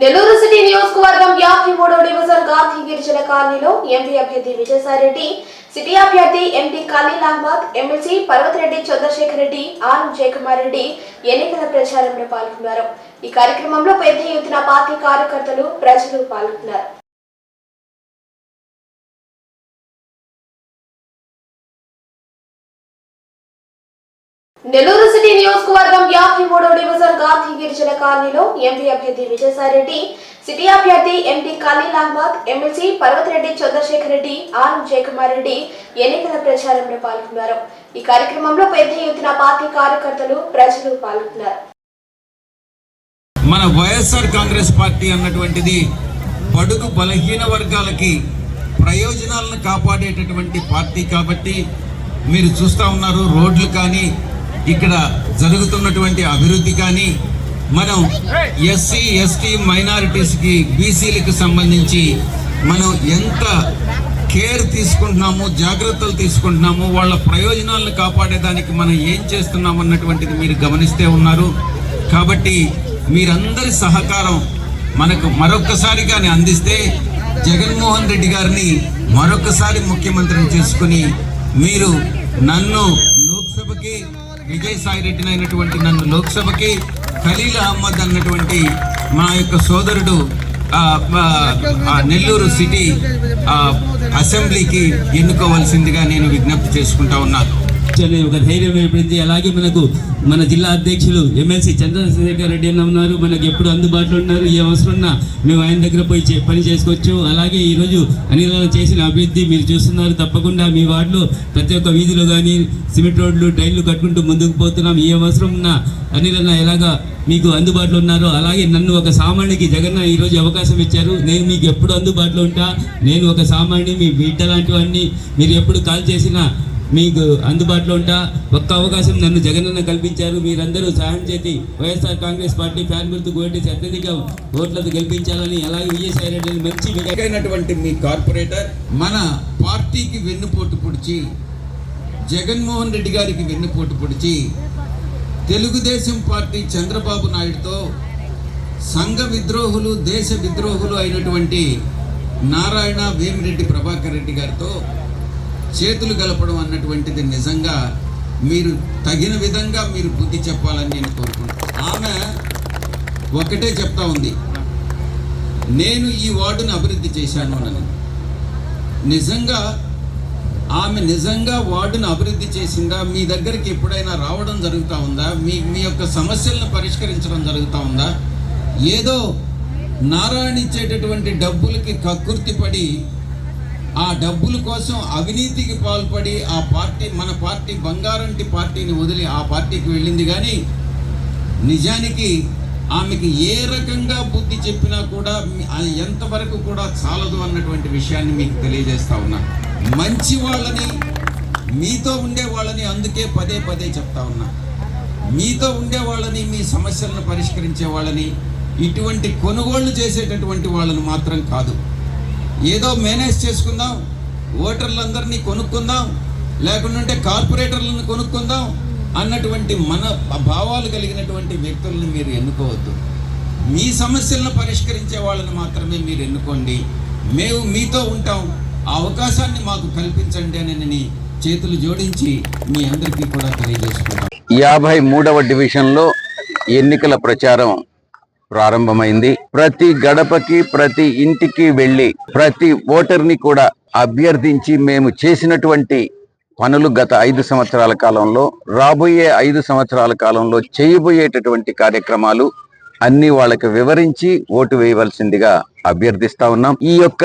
Nellore city నియోజకవర్గం యాభై మూడో డివిజన్ గాంధీ గిరిజన కాలనీలో ఎంపీ అభ్యర్థి విజయసాయిరెడ్డి సిటీ అభ్యర్థి ఎంపీ ఖలీల్ అహ్మద్ ఎమ్మెల్సీ పర్వతిరెడ్డి చంద్రశేఖర్ రెడ్డి ఆనం జయకుమార్ రెడ్డి ఎన్నికల ప్రచారంలో పాల్గొన్నారు. ఈ కార్యక్రమంలో పెద్ద ఎత్తున పార్టీ కార్యకర్తలు ప్రజలు పాల్గొన్నారు. నెల్లూరు సిటీ నియోజకవర్గం యాభై మూడో డివిజన్ గాంధీ గిరిజన కాలనీలో ఎంపీ అభ్యర్థి విజయసాయిరెడ్డి సిటీ అభ్యర్థి ఎంపీ ఖలీల్ అహ్మద్ ఎమ్మెల్సీ పర్వతిరెడ్డి చంద్రశేఖర్ రెడ్డి ఆనం జయకుమార్ రెడ్డి ఎన్నికల ప్రచారంలో పాల్గొన్నారు. ఈ కార్యక్రమంలో పెద్ద ఎత్తున పార్టీ కార్యకర్తలు ప్రజలు పాల్గొన్నారు. మన వైఎస్ఆర్ కాంగ్రెస్ పార్టీ అన్నటువంటిది బడుగు బలహీన వర్గాలకి ప్రయోజనాలను కాపాడేటటువంటి పార్టీ కాబట్టి మీరు చూస్తూ ఉన్నారు రోడ్లు కానీ ఇక్కడ జరుగుతున్నటువంటి అభివృద్ధి కానీ మనం ఎస్సీ ఎస్టీ మైనారిటీస్కి బీసీలకు సంబంధించి మనం ఎంత కేర్ తీసుకుంటున్నాము జాగ్రత్తలు తీసుకుంటున్నాము వాళ్ళ ప్రయోజనాలను కాపాడేదానికి మనం ఏం చేస్తున్నాం అన్నటువంటిది మీరు గమనిస్తే ఉన్నారు. కాబట్టి మీరందరి సహకారం మనకు మరొక్కసారిగానే అందిస్తే జగన్మోహన్ రెడ్డి గారిని మరొకసారి ముఖ్యమంత్రిని చేసుకుని మీరు నన్ను లోక్సభకి విజయసాయి రెడ్డిని అయినటువంటి నన్ను లోక్సభకి ఖలీల్ అహ్మద్ అన్నటువంటి మా యొక్క సోదరుడు నెల్లూరు సిటీ అసెంబ్లీకి ఎన్నుకోవాల్సిందిగా నేను విజ్ఞప్తి చేసుకుంటా ఉన్నాను. అనే ఒక ధైర్యం ఏర్పడింది. అలాగే మనకు మన జిల్లా అధ్యక్షులు ఎమ్మెల్సీ చంద్రశేఖర్ రెడ్డి అన్న ఉన్నారు. మనకు ఎప్పుడు అందుబాటులో ఉన్నారు. ఏ అవసరం ఉన్నా మేము ఆయన దగ్గర పోయి పని చేసుకోవచ్చు. అలాగే ఈరోజు అనిల చేసిన అభివృద్ధి మీరు చూస్తున్నారు. తప్పకుండా మీ వార్డులో ప్రతి ఒక్క వీధిలో కానీ సిమెంట్ రోడ్లు టైర్లు కట్టుకుంటూ ముందుకు పోతున్నాం. ఏ అవసరం ఉన్నా అనిలన్న ఎలాగా మీకు అందుబాటులో ఉన్నారో అలాగే నన్ను ఒక సామాన్యుడికి జగన్న ఈరోజు అవకాశం ఇచ్చారు. నేను మీకు ఎప్పుడు అందుబాటులో ఉంటా? నేను ఒక సామాన్యుడి మీ బిడ్డ లాంటివన్నీ మీరు ఎప్పుడు కాల్ చేసినా మీకు అందుబాటులో ఉంటా. ఒక్క అవకాశం నన్ను జగనన్న కల్పించారు. మీరందరూ సహాయం చేసి వైఎస్ఆర్ కాంగ్రెస్ పార్టీ ఫ్యాన్ గుర్తు ఓటేసి అత్యధిక ఓట్లతో గెలిపించాలని అలాగే విజయసాయి రెడ్డిని మంచి విజయ అయినటువంటి మీ కార్పొరేటర్ మన పార్టీకి వెన్నుపోటు పొడిచి జగన్మోహన్ రెడ్డి గారికి వెన్నుపోటు పొడిచి తెలుగుదేశం పార్టీ చంద్రబాబు నాయుడుతో సంఘ విద్రోహులు దేశ విద్రోహులు అయినటువంటి నారాయణ వేమిరెడ్డి ప్రభాకర్ రెడ్డి గారితో చేతులు గలపడం అన్నటువంటిది నిజంగా మీరు తగిన విధంగా మీరు బుద్ధి చెప్పాలని నేను కోరుకుంటున్నాను. ఆమె ఒకటే చెప్తా ఉంది. నేను ఈ వార్డును అభివృద్ధి చేశాను అని నిజంగా ఆమె నిజంగా వార్డును అభివృద్ధి చేసిందా? మీ దగ్గరికి ఎప్పుడైనా రావడం జరుగుతూ ఉందా? మీ మీ యొక్క సమస్యలను పరిష్కరించడం జరుగుతూ ఉందా? ఏదో నారాయణ ఇచ్చేటటువంటి డబ్బులకి కక్కుర్తి పడి ఆ డబ్బుల కోసం అవినీతికి పాల్పడి ఆ పార్టీ మన పార్టీ బంగారంటి పార్టీని వదిలి ఆ పార్టీకి వెళ్ళింది కానీ నిజానికి ఆమెకి ఏ రకంగా బుద్ధి చెప్పినా కూడా ఎంతవరకు కూడా చాలదు అన్నటువంటి విషయాన్ని మీకు తెలియజేస్తా ఉన్నా. మంచి వాళ్ళని మీతో ఉండే వాళ్ళని అందుకే పదే పదే చెప్తా ఉన్నా. మీతో ఉండే వాళ్ళని మీ సమస్యలను పరిష్కరించే వాళ్ళని ఇటువంటి కొనుగోళ్ళు చేసేటటువంటి వాళ్ళని మాత్రం కాదు. ఏదో మేనేజ్ చేసుకుందాం ఓటర్లందరినీ కొనుక్కుందాం లేకుంటే కార్పొరేటర్లను కొనుక్కుందాం అన్నటువంటి మన భావాలు కలిగినటువంటి వ్యక్తులను మీరు ఎన్నుకోవద్దు. మీ సమస్యలను పరిష్కరించే వాళ్ళని మాత్రమే మీరు ఎన్నుకోండి. మేము మీతో ఉంటాం. ఆ అవకాశాన్ని మాకు కల్పించండి అని నేను చేతులు జోడించి మీ అందరికీ కూడా తెలియజేసుకుంటాం యాభై మూడవ డివిజన్లో ఎన్నికల ప్రచారం ప్రారంభమైంది. ప్రతి గడపకి ప్రతి ఇంటికి వెళ్ళి ప్రతి ఓటర్ని కూడా అభ్యర్థించి మేము చేసినటువంటి పనులు గత ఐదు సంవత్సరాల కాలంలో రాబోయే ఐదు సంవత్సరాల కాలంలో చేయబోయేటటువంటి కార్యక్రమాలు అన్ని వాళ్ళకి వివరించి ఓటు వేయవలసిందిగా అభ్యర్థిస్తా ఉన్నాం. ఈ యొక్క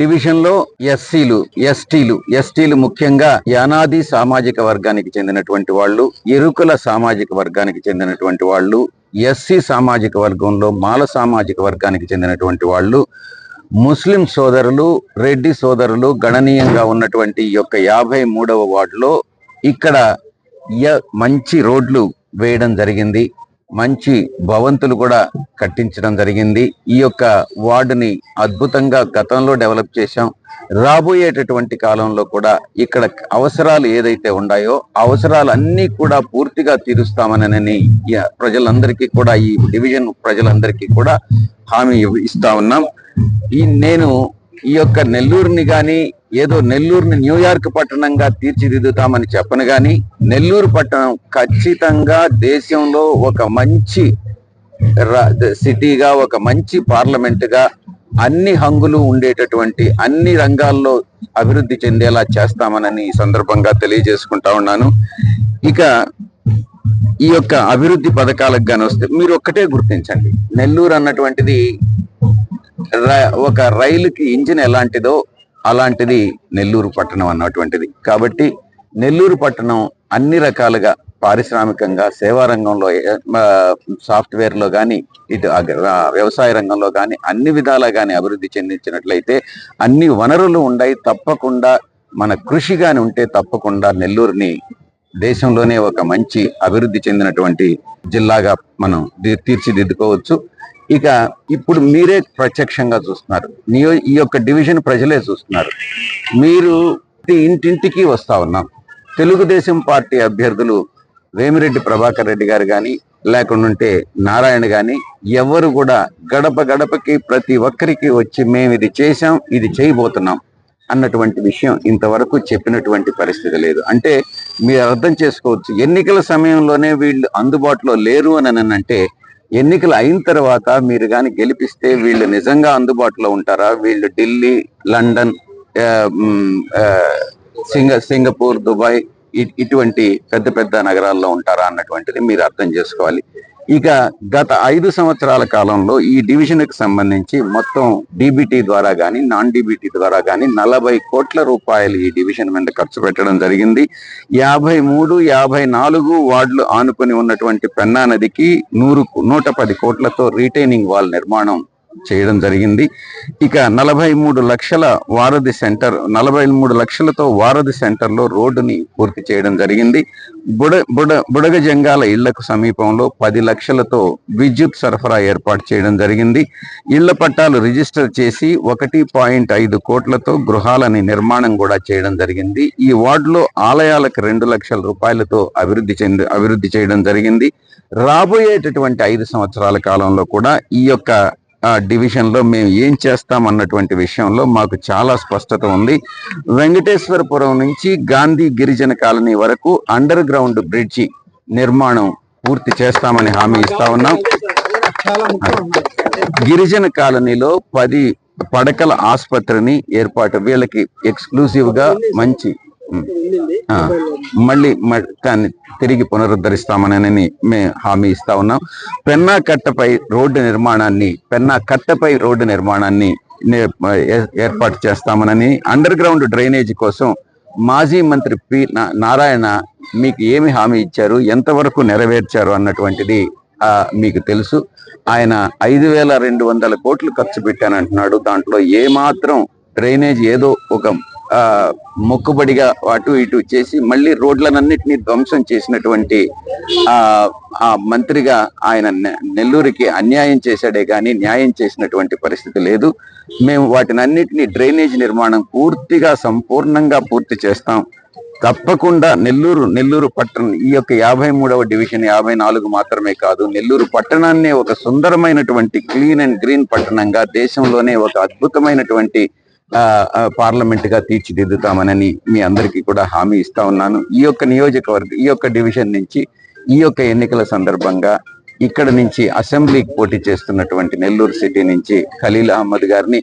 డివిజన్లో ఎస్సీలు ఎస్టీలు ఎస్టీలు ముఖ్యంగా యానాది సామాజిక వర్గానికి చెందినటువంటి వాళ్ళు ఎరుకుల సామాజిక వర్గానికి చెందినటువంటి వాళ్ళు ఎస్సీ సామాజిక వర్గంలో మాల సామాజిక వర్గానికి చెందినటువంటి వాళ్ళు ముస్లిం సోదరులు రెడ్డి సోదరులు గణనీయంగా ఉన్నటువంటి ఈ యొక్క యాభై మూడవ వార్డులో ఇక్కడ య- మంచి రోడ్లు వేయడం జరిగింది. మంచి భవంతులు కూడా కట్టించడం జరిగింది. ఈ యొక్క వార్డుని అద్భుతంగా గతంలో డెవలప్ చేశాం. రాబోయేటటువంటి కాలంలో కూడా ఇక్కడ అవసరాలు ఏదైతే ఉన్నాయో అవసరాలు అన్నీ కూడా పూర్తిగా తీరుస్తామనని ఈ ప్రజలందరికీ కూడా ఈ డివిజన్ ప్రజలందరికీ కూడా హామీ ఇస్తా ఉన్నాం. ఈ నేను ఈ యొక్క నెల్లూరుని కానీ ఏదో నెల్లూరుని న్యూయార్క్ పట్టణంగా తీర్చిదిద్దుతామని చెప్పను గాని నెల్లూరు పట్టణం ఖచ్చితంగా దేశంలో ఒక మంచి సిటీగా ఒక మంచి పార్లమెంటుగా అన్ని హంగులు ఉండేటటువంటి అన్ని రంగాల్లో అభివృద్ధి చెందేలా చేస్తామనని ఈ సందర్భంగా తెలియజేసుకుంటా ఉన్నాను. ఇక ఈ యొక్క అభివృద్ధి పథకాలకు గాని వస్తే మీరు ఒక్కటే గుర్తించండి. నెల్లూరు అన్నటువంటిది ఒక రైలుకి ఇంజిన్ ఎలాంటిదో అలాంటిది నెల్లూరు పట్టణం అన్నటువంటిది. కాబట్టి నెల్లూరు పట్టణం అన్ని రకాలుగా పారిశ్రామికంగా సేవా రంగంలో సాఫ్ట్వేర్లో కానీ ఇటు అగ- వ్యవసాయ రంగంలో కానీ అన్ని విధాలా కానీ అభివృద్ధి చెందించినట్లయితే అన్ని వనరులు ఉన్నాయి తప్పకుండా మన కృషి కానీ ఉంటే తప్పకుండా నెల్లూరుని దేశంలోనే ఒక మంచి అభివృద్ధి చెందినటువంటి జిల్లాగా మనం తీర్చిదిద్దుకోవచ్చు. ఇక ఇప్పుడు మీరే ప్రత్యక్షంగా చూస్తున్నారు. నియో ఈ యొక్క డివిజన్ ప్రజలే చూస్తున్నారు. మీరు ఇంటింటికి వస్తా ఉన్నాం. తెలుగుదేశం పార్టీ అభ్యర్థులు వేమిరెడ్డి ప్రభాకర్ రెడ్డి గారు కానీ లేకుంటే నారాయణ కానీ ఎవరు కూడా గడప గడపకి ప్రతి ఒక్కరికి వచ్చి మేము ఇది చేశాం ఇది చేయబోతున్నాం అన్నటువంటి విషయం ఇంతవరకు చెప్పినటువంటి పరిస్థితి లేదు. అంటే మీరు అర్థం చేసుకోవచ్చు ఎన్నికల సమయంలోనే వీళ్ళు అందుబాటులో లేరు అని అంటే ఎన్నికలు అయిన తర్వాత మీరు కానీ గెలిపిస్తే వీళ్ళు నిజంగా అందుబాటులో ఉంటారా? వీళ్ళు ఢిల్లీ లండన్ సింగ సింగపూర్ దుబాయ్ ఇ- ఇటువంటి పెద్ద పెద్ద నగరాల్లో ఉంటారా అన్నటువంటిది మీరు అర్థం చేసుకోవాలి. ఇక గత ఐదు సంవత్సరాల కాలంలో ఈ డివిజన్కి సంబంధించి మొత్తం డిబిటీ ద్వారా గాని నాన్ డిబిటీ ద్వారా గాని నలభై కోట్ల రూపాయలు ఈ డివిజన్ మీద ఖర్చు పెట్టడం జరిగింది. యాభై మూడు యాభై నాలుగు వార్డులు ఆనుకొని ఉన్నటువంటి పెన్నా నదికి నూరు నూట పది కోట్లతో రీటైనింగ్ వాల్ నిర్మాణం చేయడం జరిగింది. ఇక నలభై మూడు లక్షల వారధి సెంటర్ నలభై మూడు లక్షలతో వారధి సెంటర్లో రోడ్డుని పూర్తి చేయడం జరిగింది. బుడ బుడ బుడగ జంగాల ఇళ్ళకు సమీపంలో పది లక్షలతో విద్యుత్ సరఫరా ఏర్పాటు చేయడం జరిగింది. ఇళ్ళ పట్టాలు రిజిస్టర్ చేసి ఒకటి పాయింట్ ఐదు కోట్లతో గృహాలని నిర్మాణం కూడా చేయడం జరిగింది. ఈ వార్డులో ఆలయాలకు రెండు లక్షల రూపాయలతో అభివృద్ధి చెంది అభివృద్ధి చేయడం జరిగింది. రాబోయేటటువంటి ఐదు సంవత్సరాల కాలంలో కూడా ఈ యొక్క డివిజన్లో మేము ఏం చేస్తాం అన్నటువంటి విషయంలో మాకు చాలా స్పష్టత ఉంది. వెంకటేశ్వరపురం నుంచి గాంధీ గిరిజన కాలనీ వరకు అండర్ గ్రౌండ్ బ్రిడ్జి నిర్మాణం పూర్తి చేస్తామని హామీ ఇస్తా ఉన్నాం. గిరిజన కాలనీలో పది పడకల ఆసుపత్రిని ఏర్పాటు వీళ్ళకి ఎక్స్క్లూసివ్గా మంచి మళ్ళీ దాన్ని తిరిగి పునరుద్ధరిస్తామని మేము హామీ ఇస్తా ఉన్నాం. పెన్నా కట్టపై రోడ్డు నిర్మాణాన్ని పెన్నా కట్టపై రోడ్డు నిర్మాణాన్ని ఏర్పాటు చేస్తామనని అండర్ గ్రౌండ్ డ్రైనేజ్ కోసం మాజీ మంత్రి పి నారాయణ మీకు ఏమి హామీ ఇచ్చారు ఎంతవరకు నెరవేర్చారు అన్నటువంటిది మీకు తెలుసు. ఆయన ఐదు వేల రెండు వందల కోట్లు ఖర్చు పెట్టానంటున్నాడు. దాంట్లో ఏ మాత్రం డ్రైనేజ్ ఏదో ఒక మొక్కుబడిగా అటు ఇటు చేసి మళ్ళీ రోడ్లనన్నింటినీ ధ్వంసం చేసినటువంటి ఆ మంత్రిగా ఆయన నెల్లూరికి నెల్లూరుకి అన్యాయం చేశాడే కానీ న్యాయం చేసినటువంటి పరిస్థితి లేదు. మేము వాటిని అన్నిటినీ డ్రైనేజ్ నిర్మాణం పూర్తిగా సంపూర్ణంగా పూర్తి చేస్తాం. తప్పకుండా నెల్లూరు నెల్లూరు పట్టణం ఈ యొక్క యాభై మూడవ డివిజన్ యాభై నాలుగు మాత్రమే కాదు నెల్లూరు పట్టణాన్ని ఒక సుందరమైనటువంటి క్లీన్ అండ్ గ్రీన్ పట్టణంగా దేశంలోనే ఒక అద్భుతమైనటువంటి పార్లమెంట్గా తీర్చిదిద్దుతామనని మీ అందరికీ కూడా హామీ ఇస్తా ఉన్నాను. ఈ యొక్క నియోజకవర్గం ఈ యొక్క డివిజన్ నుంచి ఈ యొక్క ఎన్నికల సందర్భంగా ఇక్కడ నుంచి అసెంబ్లీకి పోటీ చేస్తున్నటువంటి నెల్లూరు సిటీ నుంచి ఖలీల్ అహ్మద్ గారిని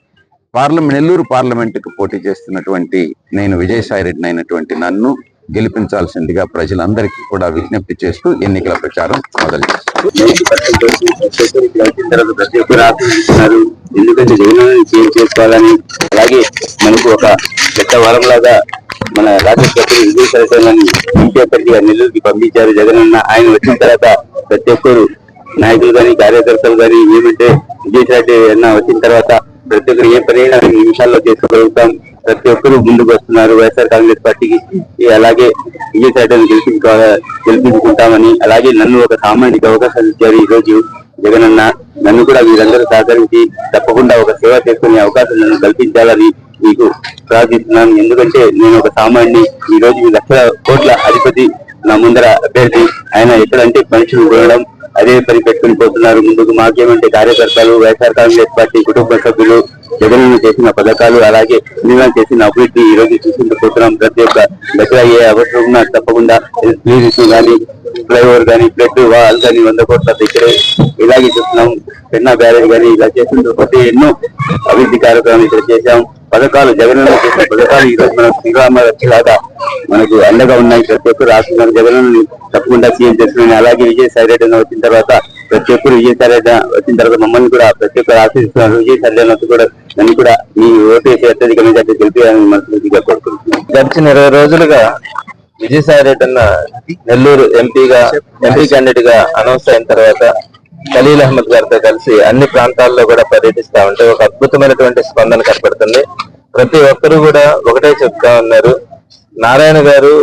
పార్లమెంట్ నెల్లూరు పార్లమెంటుకు పోటీ చేస్తున్నటువంటి నేను విజయసాయి రెడ్డి అయినటువంటి నన్ను గెలిపించాల్సిందిగా ప్రజలందరికీ కూడా విజ్ఞప్తి చేస్తూ ఎన్నికల ప్రచారం మొదలు చేస్తాను ప్రతి ఒక్కరు ఎందుకంటే జగన్ చేంజ్ చేసుకోవాలని అలాగే మనకు ఒక పెద్ద వరంలాగా మన రాజకీయ విజయ సరసనని ఇంటి నెల్లూరుకి పంపించారు. జగన్ అన్న ఆయన వచ్చిన తర్వాత ప్రతి ఒక్కరు నాయకులు కానీ కార్యకర్తలు కానీ ఏమంటే విజయసాయి అన్న వచ్చిన తర్వాత ప్రతి ఒక్కరు ఏ పని అయినా నిమిషాల్లో చేసుకోగలుగుతాం. ప్రతి ఒక్కరూ ముందుకు వస్తున్నారు. వైఎస్ఆర్ కాంగ్రెస్ పార్టీకి అలాగే విజయసాయిని గెలిపించుకోవాలి గెలిపించుకుంటామని అలాగే నన్ను ఒక సామాన్యుడికి అవకాశం ఇచ్చారు ఈ రోజు జగనన్న. నన్ను కూడా వీరందరూ సహకరించి తప్పకుండా ఒక సేవ చేసుకునే అవకాశం నన్ను కల్పించాలని మీకు ప్రార్థిస్తున్నాను. ఎందుకంటే నేను ఒక సామాన్యుని ఈ రోజు లక్షల కోట్ల అధిపతి నా ముందర అభ్యర్థి. ఆయన ఎక్కడంటే మనుషులు కొనడం అదే పని పెట్టుకుని పోతున్నారు. ముందుకు మాకేమంటే కార్యకర్తలు వైఎస్ఆర్ కాంగ్రెస్ పార్టీ కుటుంబ సభ్యులు జగన్ చేసిన పథకాలు అలాగే నిర్మాణం చేసిన అభివృద్ధి ఈ రోజు చూసుకుంటూ పోతున్నాం. ప్రతి ఒక్క దగ్గర అయ్యే అవసరం ఉన్నా తప్పకుండా కానీ ఫ్లైఓవర్ కానీ బ్లడ్ వాల్ కానీ వంద కోట్ల దగ్గరే ఇలాగే చూస్తున్నాం పెన్నా బ్యారేజ్ కానీ ఇలా చేస్తుంటూ ప్రతి ఎన్నో అభివృద్ధి కార్యక్రమాలు ఇక్కడ చేశాం. పథకాలు జగనన్న చేసిన పథకాలు ఈ రోజు మన శ్రీరామ రక్షలాగా మనకు అండగా ఉన్నాయి. ప్రతి ఒక్కరు రాష్ట్రంలో జగన్ తప్పకుండా సీఎం చేస్తున్నాను అలాగే విజయసాయి రెడ్డి వచ్చిన తర్వాత ప్రతి ఒక్కరు విజయసాయి రెడ్డి వచ్చిన తర్వాత మమ్మల్ని కూడా ప్రతి ఒక్కరు ఆశిస్తున్నారు విజయసాయి రెడ్డి కూడా నన్ను కూడా మీ ఓటు వేసి అత్యధిక మెజార్టీ గెలిపేయాలని మనస్ఫూర్తిగా కోరుకుంటున్నాను. గడిచిన ఇరవై రోజులుగా విజయసాయి రెడ్డి అన్న నెల్లూరు ఎంపీగా ఎంపీ క్యాండిడేట్గా అనౌన్స్ అయిన తర్వాత ఖలీల్ అహ్మద్ గారితో కలిసి అన్ని ప్రాంతాల్లో కూడా పర్యటిస్తా ఉంటే ఒక అద్భుతమైనటువంటి స్పందన కనపడుతుంది. ప్రతి ఒక్కరు కూడా ఒకటే చెప్తా ఉన్నారు. నారాయణ గారు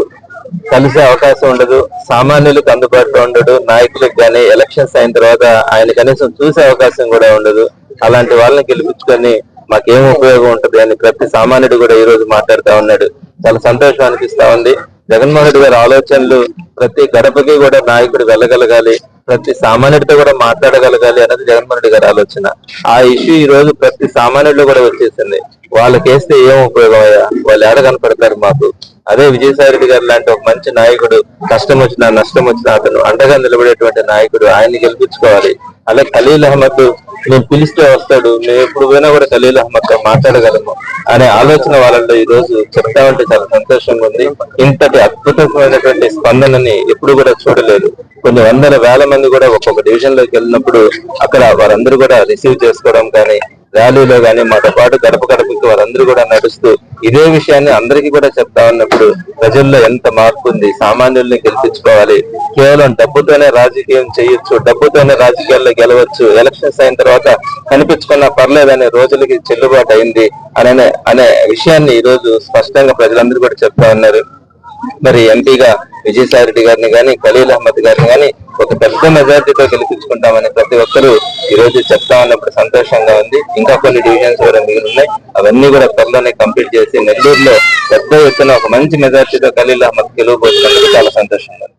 కలిసే అవకాశం ఉండదు. సామాన్యులకు అందుబాటులో ఉండడు. నాయకులకు కానీ ఎలక్షన్స్ అయిన తర్వాత ఆయన కనీసం చూసే అవకాశం కూడా ఉండదు. అలాంటి వాళ్ళని గెలిపించుకొని మాకేం ఉపయోగం ఉంటది అని ప్రతి సామాన్యుడు కూడా ఈ రోజు మాట్లాడుతా ఉన్నాడు. చాలా సంతోషం అనిపిస్తా ఉంది. జగన్మోహన్ రెడ్డి గారి ఆలోచనలు ప్రతి గడపకి కూడా నాయకుడు వెళ్ళగలగాలి ప్రతి సామాన్యుడితో కూడా మాట్లాడగలగాలి అనేది జగన్మోహన్ రెడ్డి గారి ఆలోచన. ఆ ఇష్యూ ఈ రోజు ప్రతి సామాన్యుడిలో కూడా వచ్చేసింది. వాళ్ళకేస్తే ఏం ఉపయోగం అయ్యా? వాళ్ళు ఎడ కనపడతారు మాకు? అదే విజయసాయి రెడ్డి గారు లాంటి ఒక మంచి నాయకుడు కష్టం వచ్చినా నష్టం వచ్చినా అతను అండగా నిలబడేటువంటి నాయకుడు. ఆయన్ని గెలిపించుకోవాలి. అలా ఖలీల్ అహ్మద్ మేము పిలిస్తే వస్తాడు. మేము ఎప్పుడు పోయినా కూడా ఖలీల్ అహ్మద్తో మాట్లాడగలము అనే ఆలోచన వాళ్ళలో ఈ రోజు చెప్తామంటే చాలా సంతోషంగా ఉంది. ఇంతటి అద్భుతమైనటువంటి స్పందనని ఎప్పుడు కూడా చూడలేదు. కొన్ని వందల వేల మంది కూడా ఒక్కొక్క డివిజన్లోకి వెళ్ళినప్పుడు అక్కడ వారందరూ కూడా రిసీవ్ చేసుకోవడం కానీ ర్యాలీలో కానీ మాతో పాటు గడప గడపకి వారందరూ కూడా నడుస్తూ ఇదే విషయాన్ని అందరికీ కూడా చెప్తా ఉన్నప్పుడు ప్రజల్లో ఎంత మార్పు ఉంది సామాన్యుల్ని గెలిపించుకోవాలి. కేవలం డబ్బుతోనే రాజకీయం చేయొచ్చు డబ్బుతోనే రాజకీయాల్లో గెలవచ్చు ఎలక్షన్స్ అయిన తర్వాత కనిపించుకున్నా పర్లేదనే రోజులకి చెల్లుబాటు అయింది అనే అనే విషయాన్ని ఈ రోజు స్పష్టంగా ప్రజలందరూ కూడా చెప్తా ఉన్నారు. మరి ఎంపీగా విజయసాయి రెడ్డి గారిని కానీ ఖలీల్ అహ్మద్ గారిని కానీ ఒక పెద్ద మెజార్టీతో గెలిపించుకుంటామని ప్రతి ఒక్కరూ ఈ రోజు చెప్తా ఉన్నప్పుడు సంతోషంగా ఉంది. ఇంకా కొన్ని డివిజన్స్ కూడా మిగిలిన్నాయి అవన్నీ కూడా త్వరలోనే కంప్లీట్ చేసి నెల్లూరులో పెద్ద ఎత్తున ఒక మంచి మెజార్టీతో ఖలీల్ అహ్మద్ గెలవబోతున్నందుకు చాలా సంతోషంగా ఉంది.